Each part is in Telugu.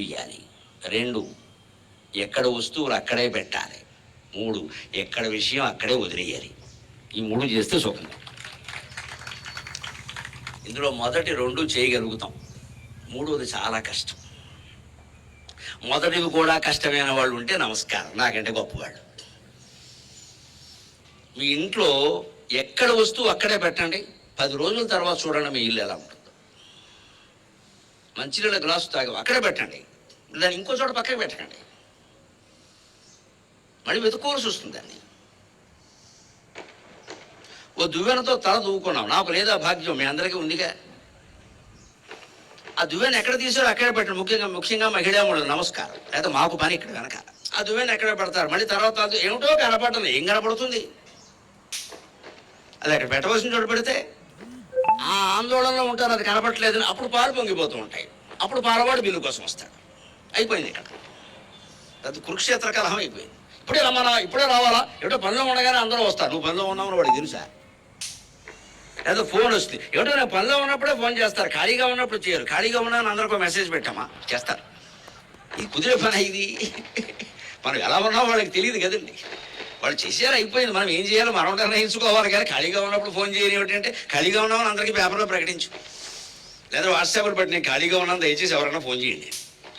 ఇయ్యాలి. రెండు ఎక్కడ వస్తువులు అక్కడే పెట్టాలి. మూడు ఎక్కడ విషయం అక్కడే వదిలేయాలి. ఈ మూడు చేస్తే సుఖం. ఇందులో మొదటి రెండు చేయగలుగుతాం. మూడోది చాలా కష్టం. మొదటివి కూడా కష్టమైన వాళ్ళు ఉంటే నమస్కారం. నాకంటే గొప్పవాళ్ళు. మీ ఇంట్లో ఎక్కడ వస్తువు అక్కడే పెట్టండి. పది రోజుల తర్వాత చూడండి మీ ఇల్లు ఎలా ఉంటుందో. మంచినీళ్ళ గ్లాసు తాగి అక్కడే పెట్టండి. దాన్ని ఇంకో చోట పక్కకు పెట్టకండి. మళ్ళీ వెతుక్కోవాల్సి వస్తుంది దాన్ని. ఓ దువ్వెనతో తల దువ్వుకున్నాం. నాకు లేదా భాగ్యం మీ అందరికీ ఉందిగా. ఆ దువ్వెన ఎక్కడ తీసారో అక్కడే పెట్టండి. ముఖ్యంగా ముఖ్యంగా మహిళాములు నమస్కారం. లేదా మాకు పని ఇక్కడ కనుక ఆ దువ్వెన ఎక్కడ పెడతారు? మళ్ళీ తర్వాత ఏమిటో కనపడదు ఏం కనపడుతుంది? అది అక్కడ పెట్టవలసిన చోట పెడితే ఆ ఆందోళనలో ఉంటారు. అది కనపట్లేదని అప్పుడు పాలు పొంగిపోతూ ఉంటాయి. అప్పుడు పాలవాడు బిల్లు కోసం వస్తాడు. అయిపోయింది ఇక్కడ అది కురుక్షేత్ర కలహం అయిపోయింది. ఇప్పుడే రమ్మనా? ఇప్పుడే రావాలా? ఏమిటో పనిలో ఉండగానే అందరూ వస్తారు. నువ్వు పనిలో ఉన్నావు వాడికి తెలుసా? లేదా ఫోన్ వస్తుంది. ఏమిటో నేను పనిలో ఉన్నప్పుడే ఫోన్ చేస్తారు. ఖాళీగా ఉన్నప్పుడు చేయరు. ఖాళీగా ఉన్నా అందరికి ఒక మెసేజ్ పెట్టామా? చేస్తారు. ఇది కుదిరే పని ఇది. మనం ఎలా ఉన్నామో వాళ్ళకి తెలియదు కదండి. వాళ్ళు చేసారు అయిపోయింది. మనం ఏం చేయాలో మనం నిర్ణయించుకోవాలి కానీ ఖాళీగా ఉన్నప్పుడు ఫోన్ చేయని ఏమిటంటే ఖాళీగా ఉన్నామని అందరికీ పేపర్లో ప్రకటించు. లేదా వాట్సాప్లో పెట్టి నేను ఖాళీగా ఉన్నాను దయచేసి ఎవరైనా ఫోన్ చేయండి.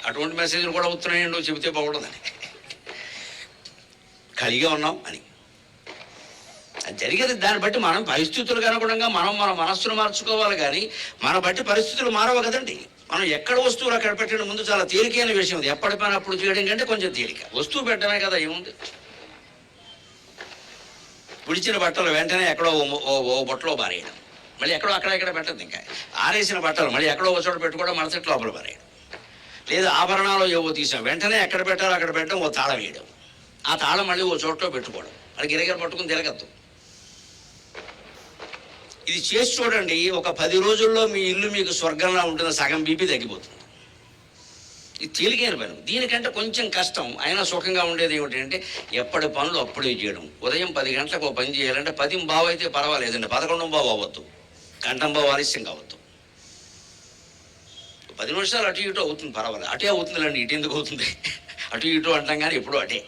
అటువంటి మెసేజ్లు కూడా వస్తున్నాయండి చెబితే బాగుండదని. ఖాళీగా ఉన్నాం అని. అది జరిగేది దాన్ని బట్టి మనం పరిస్థితులకు అనుగుణంగా మనం మన మనస్సును మార్చుకోవాలి కానీ మన బట్టి పరిస్థితులు మారవు కదండి. మనం ఎక్కడ వస్తువులు అక్కడ పెట్టడం ముందు చాలా తేలికైన విషయం ఉంది ఎప్పటి పని అప్పుడు చేయడం కంటే కొంచెం తేలిక. వస్తువు పెట్టడమే కదా ఏముంది? విడిచిన బట్టలు వెంటనే ఎక్కడో ఓ- ఓ ఓ బట్టలో పారేయడం. మళ్ళీ ఎక్కడో అక్కడ ఇక్కడ పెట్టదు ఇంకా. ఆరేసిన బట్టలు మళ్ళీ ఎక్కడో ఒక చోట పెట్టుకోవడం మడతటి లోపల పారేయడం. లేదా ఆభరణాలు ఏవో తీసాం వెంటనే ఎక్కడ పెట్టాలో అక్కడ పెట్టడం ఓ తాళం వేయడం. ఆ తాళం మళ్ళీ ఓ చోట్లో పెట్టుకోవడం. అది గిరగిర పట్టుకుని తిరగద్దు. ఇది చేసి చూడండి ఒక పది రోజుల్లో మీ ఇల్లు మీకు స్వర్గంలా ఉంటుంది సగం బీపీ తగ్గిపోతుంది. ఇది తేలికైన పని. దీనికంటే కొంచెం కష్టం. అయినా సుఖంగా ఉండేది ఏమిటంటే ఎప్పటి పనులు అప్పుడే చేయడం. ఉదయం పది గంటలకు ఒక పని చేయాలంటే పది బావ అయితే పర్వాలేదండి పదకొండు బావ అవ్వద్దు. గంటం బావ ఆలస్యం కావద్దు. పది నిమిషాలు అటు ఇటు అవుతుంది పర్వాలేదు. అటే అవుతుందిలేండి ఇటు ఎందుకు అవుతుంది? అటు ఇటు అంటాం కానీ ఎప్పుడూ అటే.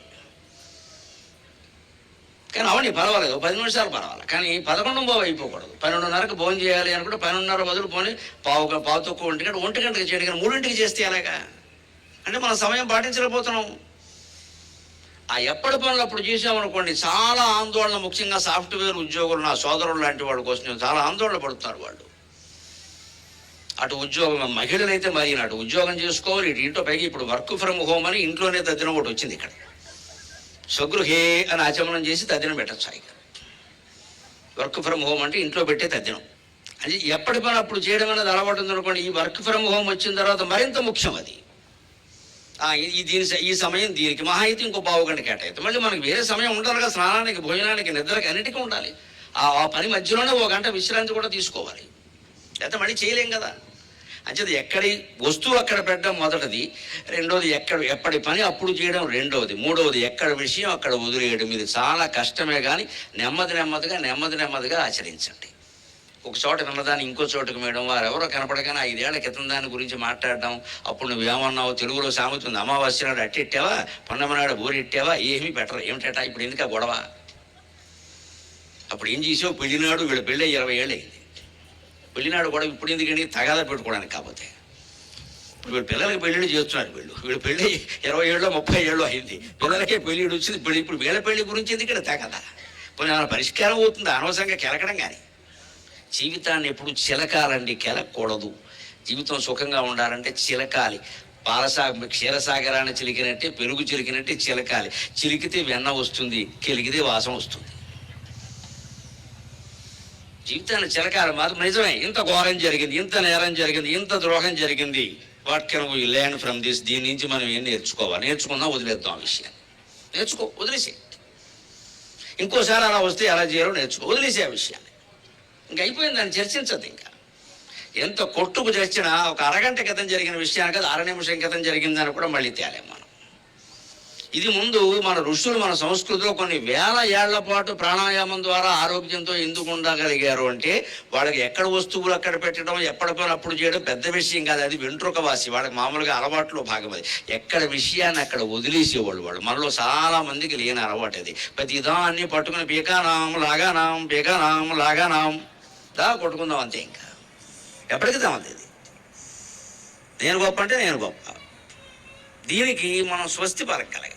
కానీ అవన్నీ పర్వాలేదు పది నిమిషాలు పర్వాలేదు. కానీ పదకొండు బాగు అయిపోకూడదు. పన్నెండున్నరకు భోజనం చేయాలి అనుకుంటే పన్నెండున్నర బదులు పోని పావు పావు తక్కువ ఒంటి గంట ఒంటి గంటకి చేయడం కానీ మూడింటికి చేస్తే ఎలాగా? అంటే మనం సమయం పాటించలేకపోతున్నాం. ఆ ఎప్పటి పనులు అప్పుడు చేసామనుకోండి చాలా ఆందోళన ముఖ్యంగా సాఫ్ట్వేర్ ఉద్యోగులు నా సోదరులు లాంటి వాళ్ళ కోసం చాలా ఆందోళన పడుతున్నారు వాళ్ళు. అటు ఉద్యోగం మహిళలైతే మరి అటు ఉద్యోగం చేసుకోవాలి ఇటు ఇంట్లో పైకి ఇప్పుడు వర్క్ ఫ్రమ్ హోమ్ అని ఇంట్లోనే తద్దినం ఒకటి వచ్చింది ఇక్కడ. స్వగృహే అని ఆచమనం చేసి తద్దినం పెట్టచ్చు సాయి వర్క్ ఫ్రమ్ హోమ్ అంటే ఇంట్లో పెట్టే తద్దినం. అది ఎప్పటి పని అప్పుడు చేయడం అనేది అలవాటు ఉందనుకోండి ఈ వర్క్ ఫ్రమ్ హోమ్ వచ్చిన తర్వాత మరింత ముఖ్యం అది. ఈ- దీని ఈ సమయం దీనికి మహా అయితే ఇంకో పావు గంట మళ్ళీ మనకి వేరే సమయం ఉండాలి కదా స్నానానికి భోజనానికి నిద్రకి అన్నిటికీ ఉండాలి. ఆ ఆ పని మధ్యలోనే ఓ గంట విశ్రాంతి కూడా తీసుకోవాలి. లేకపోతే మళ్ళీ చేయలేం కదా. అంచేది ఎక్కడి వస్తువు అక్కడ పెట్టడం మొదటిది రెండోది ఎక్కడ ఎప్పటి పని అప్పుడు చేయడం రెండవది మూడవది ఎక్కడ విషయం అక్కడ వదిలేయడం. ఇది చాలా కష్టమే కానీ నెమ్మది నెమ్మదిగా నెమ్మది నెమ్మదిగా ఆచరించండి. ఒక చోట విన్నదాన్ని ఇంకో చోటుకు వారు వారెవరో కనపడగానే ఐదేళ్ళ క్రితం దాని గురించి మాట్లాడడం అప్పుడు నువ్వేమన్నావు తెలుగులో సామెత ఉంది అమావాస్య నాడు అట్టెట్టావా పొన్నమనాడు బోరెట్టావా ఏమీ పెట్టరు. ఏమిటట? ఇప్పుడు ఎందుక గొడవ? అప్పుడు ఏం చేసావు? పెళ్ళినాడు వీళ్ళ పెళ్ళి ఇరవై ఏళ్ళు పెళ్ళినాడు కూడా ఇప్పుడు ఎందుకని తగాదా పెట్టుకోవడానికి కాకపోతే. ఇప్పుడు వీళ్ళ పిల్లలకి పెళ్ళిళ్ళు చేస్తున్నారు వీళ్ళు. వీడు పెళ్ళి ఇరవై ఏళ్ళు ముప్పై ఏళ్ళు అయింది. పిల్లలకే పెళ్ళిళ్ళు వచ్చింది. పెళ్ళి ఇప్పుడు వీళ్ళ పెళ్ళి గురించి ఎందుకంటే తగదా? పోనీ పరిష్కారం అవుతుంది? అనవసరంగా కెలకడం కానీ. జీవితాన్ని ఎప్పుడు చిలకాలండి కెలకూడదు. జీవితం సుఖంగా ఉండాలంటే చిలకాలి. పాలసా క్షీరసాగరాన్ని చిలికినట్టే పెరుగు చిలికినట్టే చిలకాలి. చిలికితే వెన్న వస్తుంది కెలికితే వాసం వస్తుంది. జీవితాన్ని చిలకాల మాత్రం నిజమే ఇంత ఘోరం జరిగింది ఇంత నేరం జరిగింది ఇంత ద్రోహం జరిగింది. What can we land from this దీని నుంచి మనం ఏం నేర్చుకోవాలి? నేర్చుకుందాం వదిలేద్దాం ఆ విషయాన్ని. నేర్చుకో వదిలేసే ఇంకోసారి అలా వస్తే ఎలా చేయాలో నేర్చుకో వదిలేసే ఆ విషయాన్ని. ఇంక అయిపోయింది దాన్ని చర్చించదు ఇంకా. ఎంత కొట్టుకు చచ్చినా ఒక అరగంట క్రితం జరిగిన విషయానికి అది అర నిమిషం క్రితం జరిగిందని కూడా మళ్ళీ తేలేము. ఇది ముందు మన ఋషులు మన సంస్కృతిలో కొన్ని వేల ఏళ్ళ పాటు ప్రాణాయామం ద్వారా ఆరోగ్యంతో ఎందుకు ఉండగలిగారు అంటే వాళ్ళకి ఎక్కడ వస్తువులు అక్కడ పెట్టడం ఎక్కడ పని అప్పుడు చేయడం పెద్ద విషయం కాదు. అది వెంట్రుక వాసి వాళ్ళకి మామూలుగా అలవాట్లో భాగం అది. ఎక్కడ విషయాన్ని అక్కడ వదిలేసేవాళ్ళు వాళ్ళు. మనలో చాలా మందికి లేని అలవాటు అది. ప్రతిదాన్ని పట్టుకుని పీకానాం లాగానాం పీకానాం లాగానాం. దా కొట్టుకుందాం అంతే ఇంకా. ఎప్పటికీ దామంది ఇది. నేను గొప్ప అంటే నేను గొప్ప. దీనికి మనం స్వస్తి పలకాలి